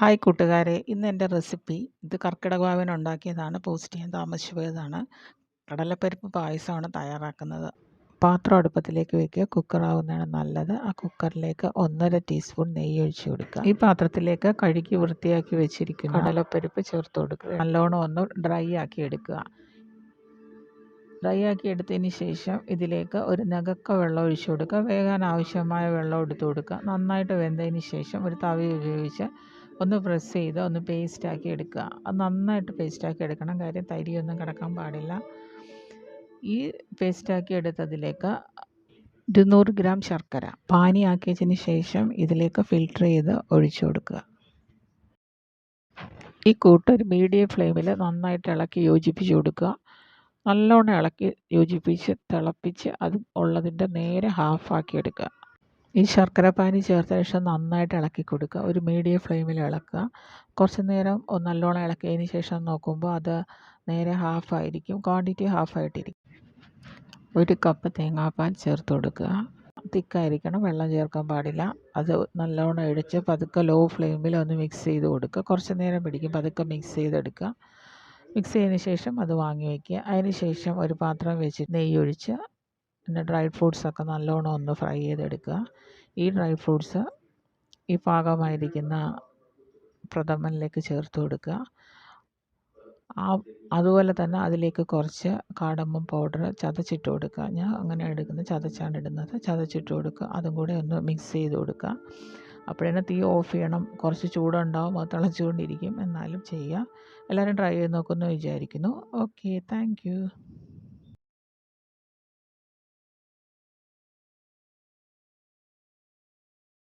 Hi കൂട്ടുകാരെ ഇന്ന് എന്റെ റെസിപ്പി ഇത് കർക്കിടക ഉണ്ടാക്കിയതാണ് പോസ്റ്റ് ചെയ്യാൻ താമസിച്ചു പോയതാണ് കടലപ്പരിപ്പ് പായസമാണ് തയ്യാറാക്കുന്നത്. പാത്രം അടുപ്പത്തിലേക്ക് വെക്കുക കുക്കറാവുന്നതാണ് നല്ലത്. ആ കുക്കറിലേക്ക് ഒന്നര ടീസ്പൂൺ നെയ്യ് ഒഴിച്ചു കൊടുക്കുക. ഈ പാത്രത്തിലേക്ക് കഴുകി വൃത്തിയാക്കി വെച്ചിരിക്കുന്ന കടലപ്പരിപ്പ് ചേർത്ത് കൊടുക്കുക. നല്ലോണം ഒന്ന് ഡ്രൈ ആക്കി എടുക്കുക. ഡ്രൈ ആക്കി എടുത്തതിന് ശേഷം ഇതിലേക്ക് ഒരു നകക്ക വെള്ളം ഒഴിച്ചു കൊടുക്കുക. വേകാൻ ആവശ്യമായ വെള്ളം എടുത്തു കൊടുക്കുക. നന്നായിട്ട് വെന്തതിന് ശേഷം ഒരു തവി ഉപയോഗിച്ച് ഒന്ന് പ്രസ് ചെയ്ത് ഒന്ന് പേസ്റ്റാക്കി എടുക്കുക. അത് നന്നായിട്ട് പേസ്റ്റാക്കി എടുക്കണം. കാര്യം തരിയൊന്നും കിടക്കാൻ പാടില്ല. ഈ പേസ്റ്റാക്കി എടുത്തതിലേക്ക് ഇരുന്നൂറ് ഗ്രാം ശർക്കര പാനി ആക്കിയതിന് ശേഷം ഇതിലേക്ക് ഫിൽട്ടർ ചെയ്ത് ഒഴിച്ചു കൊടുക്കുക. ഈ കൂട്ട് ഒരു മീഡിയം ഫ്ലെയിമിൽ നന്നായിട്ട് ഇളക്കി യോജിപ്പിച്ച് കൊടുക്കുക. നല്ലോണം ഇളക്കി യോജിപ്പിച്ച് തിളപ്പിച്ച് അത് ഉള്ളതിന്റെ നേരെ ഹാഫാക്കി എടുക്കുക. ഈ ശർക്കര പാനി ചേർത്ത ശേഷം നന്നായിട്ട് ഇളക്കി കൊടുക്കുക. ഒരു മീഡിയം ഫ്ലെയിമിൽ ഇളക്കുക. കുറച്ച് നേരം നല്ലോണം ഇളക്കിയതിന് ശേഷം നോക്കുമ്പോൾ അത് നേരെ ഹാഫായിരിക്കും ക്വാണ്ടിറ്റി ഹാഫായിട്ടിരിക്കും ഒരു കപ്പ് തേങ്ങാപ്പാൽ ചേർത്ത് കൊടുക്കുക. തിക്കായിരിക്കണം. വെള്ളം ചേർക്കാൻ പാടില്ല. അത് നല്ലോണം ഇടിച്ച് പതുക്കെ ലോ ഫ്ലെയിമിൽ ഒന്ന് മിക്സ് ചെയ്ത് കൊടുക്കുക. കുറച്ച് നേരം പിടിക്കും. പതുക്കെ മിക്സ് ചെയ്തെടുക്കുക. മിക്സ് ചെയ്തതിന് ശേഷം അത് വാങ്ങി വയ്ക്കുക. അതിന് ശേഷം ഒരു പാത്രം വെച്ച് നെയ്യ് ഒഴിച്ച് പിന്നെ ഡ്രൈ ഫ്രൂട്ട്സൊക്കെ നല്ലോണം ഒന്ന് ഫ്രൈ ചെയ്തെടുക്കുക. ഈ ഡ്രൈ ഫ്രൂട്ട്സ് ഈ പാകമായിരിക്കുന്ന പ്രഥമനിലേക്ക് ചേർത്ത് കൊടുക്കുക. ആ അതുപോലെ തന്നെ അതിലേക്ക് കുറച്ച് കാടമ്പം പൗഡർ ചതച്ചിട്ട് കൊടുക്കുക. ഞാൻ അങ്ങനെ എടുക്കുന്നത് ചതച്ചാണ് ഇടുന്നത്. ചതച്ചിട്ട് കൊടുക്കുക. അതും കൂടെ ഒന്ന് മിക്സ് ചെയ്ത് കൊടുക്കുക. അപ്പോഴേ തീ ഓഫ് ചെയ്യണം. കുറച്ച് ചൂടുണ്ടാവും. അത് തിളച്ചുകൊണ്ടിരിക്കും. എന്നാലും ചെയ്യുക. എല്ലാവരും ട്രൈ ചെയ്ത് നോക്കുമെന്ന് വിചാരിക്കുന്നു. Okay thank